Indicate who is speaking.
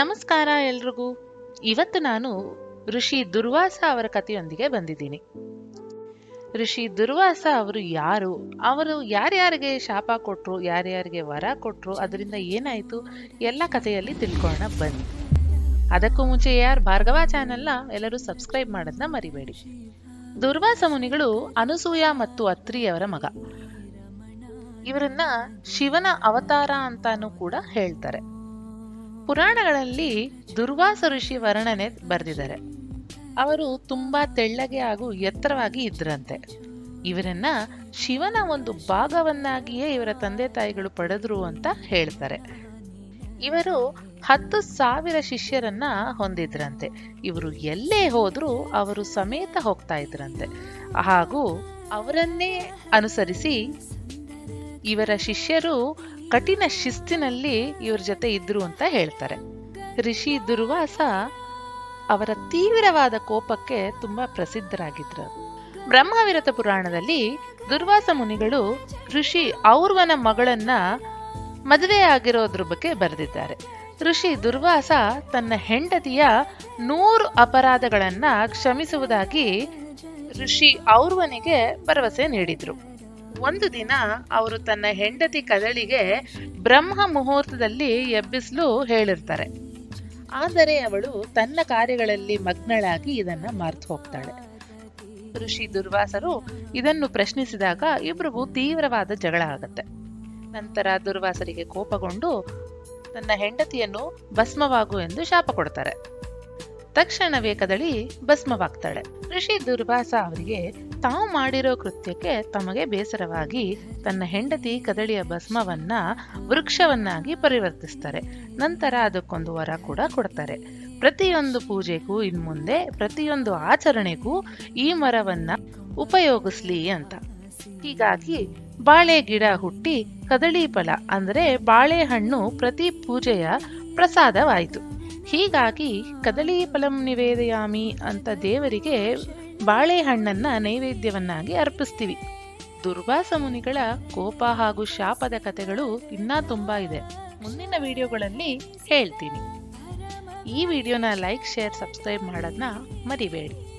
Speaker 1: ನಮಸ್ಕಾರ ಎಲ್ರಿಗೂ. ಇವತ್ತು ನಾನು ಋಷಿ ದುರ್ವಾಸ ಅವರ ಕಥೆಯೊಂದಿಗೆ ಬಂದಿದ್ದೀನಿ. ಋಷಿ ದುರ್ವಾಸ ಅವರು ಯಾರು? ಅವರು ಯಾರ್ಯಾರಿಗೆ ಶಾಪ ಕೊಟ್ಟರು ಯಾರ್ಯಾರಿಗೆ ವರ ಕೊಟ್ಟರು ಅದರಿಂದ ಏನಾಯಿತು? ಎಲ್ಲ ಕಥೆಯಲ್ಲಿ ತಿಳ್ಕೊಳ್ಳೋಣ ಬನ್ನಿ. ಅದಕ್ಕೂ ಮುಂಚೆ ಯಾರು ಭಾರ್ಗವ ಚಾನೆಲ್ನ ಎಲ್ಲರೂ ಸಬ್ಸ್ಕ್ರೈಬ್ ಮಾಡೋದನ್ನ ಮರಿಬೇಡಿ. ದುರ್ವಾಸ ಮುನಿಗಳು ಅನಸೂಯ ಮತ್ತು ಅತ್ರಿಯವರ ಮಗ. ಇವರನ್ನ ಶಿವನ ಅವತಾರ ಅಂತಾನೂ ಕೂಡ ಹೇಳ್ತಾರೆ. ಪುರಾಣಗಳಲ್ಲಿ ದುರ್ವಾಸ ಋಷಿ ವರ್ಣನೆ ಬರೆದಿದ್ದಾರೆ. ಅವರು ತುಂಬಾ ತೆಳ್ಳಗೆ ಹಾಗೂ ಎತ್ತರವಾಗಿ ಇದ್ರಂತೆ. ಇವರನ್ನ ಶಿವನ ಒಂದು ಭಾಗವನ್ನಾಗಿಯೇ ಇವರ ತಂದೆ ತಾಯಿಗಳು ಪಡೆದ್ರು ಅಂತ ಹೇಳ್ತಾರೆ. ಇವರು ಹತ್ತು ಸಾವಿರ ಶಿಷ್ಯರನ್ನ ಹೊಂದಿದ್ರಂತೆ. ಇವರು ಎಲ್ಲೇ ಹೋದ್ರೂ ಅವರು ಸಮೇತ ಹೋಗ್ತಾ ಇದ್ರಂತೆ. ಹಾಗೂ ಅವರನ್ನೇ ಅನುಸರಿಸಿ ಇವರ ಶಿಷ್ಯರು ಕಠಿಣ ಶಿಸ್ತಿನಲ್ಲಿ ಇವ್ರ ಜೊತೆ ಇದ್ರು ಅಂತ ಹೇಳ್ತಾರೆ. ಋಷಿ ದುರ್ವಾಸ ಅವರ ತೀವ್ರವಾದ ಕೋಪಕ್ಕೆ ತುಂಬಾ ಪ್ರಸಿದ್ಧರಾಗಿದ್ರು. ಬ್ರಹ್ಮವಿರತ ಪುರಾಣದಲ್ಲಿ ದುರ್ವಾಸ ಮುನಿಗಳು ಋಷಿ ಔರ್ವನ ಮಗಳನ್ನ ಮದುವೆ ಆಗಿರೋದ್ರ ಬಗ್ಗೆ ಬರೆದಿದ್ದಾರೆ. ಋಷಿ ದುರ್ವಾಸ ತನ್ನ ಹೆಂಡತಿಯ ನೂರು ಅಪರಾಧಗಳನ್ನ ಕ್ಷಮಿಸುವುದಾಗಿ ಋಷಿ ಔರ್ವನಿಗೆ ಭರವಸೆ ನೀಡಿದ್ರು. ಒಂದು ದಿನ ಅವರು ತನ್ನ ಹೆಂಡತಿ ಕದಳಿಗೆ ಬ್ರಹ್ಮ ಮುಹೂರ್ತದಲ್ಲಿ ಎಬ್ಬಿಸಲು ಹೇಳಿರ್ತಾರೆ. ಆದರೆ ಅವಳು ತನ್ನ ಕಾರ್ಯಗಳಲ್ಲಿ ಮಗ್ನಳಾಗಿ ಇದನ್ನು ಮರ್ತು ಹೋಗ್ತಾಳೆ. ಋಷಿ ದುರ್ವಾಸರು ಇದನ್ನು ಪ್ರಶ್ನಿಸಿದಾಗ ಇಬ್ಬರಿಗೂ ತೀವ್ರವಾದ ಜಗಳ ಆಗುತ್ತೆ. ನಂತರ ದುರ್ವಾಸರಿಗೆ ಕೋಪಗೊಂಡು, ತನ್ನ ಹೆಂಡತಿಯನ್ನು ಭಸ್ಮವಾಗು ಎಂದು ಶಾಪ ಕೊಡ್ತಾರೆ. ತಕ್ಷಣವೇ ಕದಳಿ ಭಸ್ಮವಾಗ್ತಾಳೆ. ಋಷಿ ದುರ್ವಾಸ ಅವರಿಗೆ ತಾವು ಮಾಡಿರೋ ಕೃತ್ಯಕ್ಕೆ ತಮಗೆ ಬೇಸರವಾಗಿ ತನ್ನ ಹೆಂಡತಿ ಕದಳಿಯ ಭಸ್ಮವನ್ನ ವೃಕ್ಷವನ್ನಾಗಿ ಪರಿವರ್ತಿಸ್ತಾರೆ. ನಂತರ ಅದಕ್ಕೊಂದು ವರ ಕೂಡ ಕೊಡ್ತಾರೆ. ಪ್ರತಿಯೊಂದು ಪೂಜೆಗೂ ಇನ್ಮುಂದೆ ಪ್ರತಿಯೊಂದು ಆಚರಣೆಗೂ ಈ ಮರವನ್ನ ಉಪಯೋಗಿಸ್ಲಿ ಅಂತ. ಹೀಗಾಗಿ ಬಾಳೆ ಗಿಡ ಹುಟ್ಟಿ ಕದಳಿ ಫಲ, ಅಂದ್ರೆ ಬಾಳೆಹಣ್ಣು ಪ್ರತಿ ಪೂಜೆಯ ಪ್ರಸಾದವಾಯಿತು. ಹೀಗಾಗಿ ಕದಳಿ ಫಲಂ ನಿವೇದಯಾಮಿ ಅಂತ ದೇವರಿಗೆ ಬಾಳೆಹಣ್ಣನ್ನ ನೈವೇದ್ಯವನ್ನಾಗಿ ಅರ್ಪಿಸ್ತೀವಿ. ದುರ್ವಾಸ ಮುನಿಗಳ ಕೋಪ ಹಾಗೂ ಶಾಪದ ಕಥೆಗಳು ಇನ್ನೂ ತುಂಬಾ ಇದೆ. ಮುಂದಿನ ವಿಡಿಯೋಗಳಲ್ಲಿ ಹೇಳ್ತೀನಿ. ಈ ವಿಡಿಯೋನ ಲೈಕ್, ಶೇರ್, ಸಬ್ಸ್ಕ್ರೈಬ್ ಮಾಡೋದನ್ನ ಮರಿಬೇಡಿ.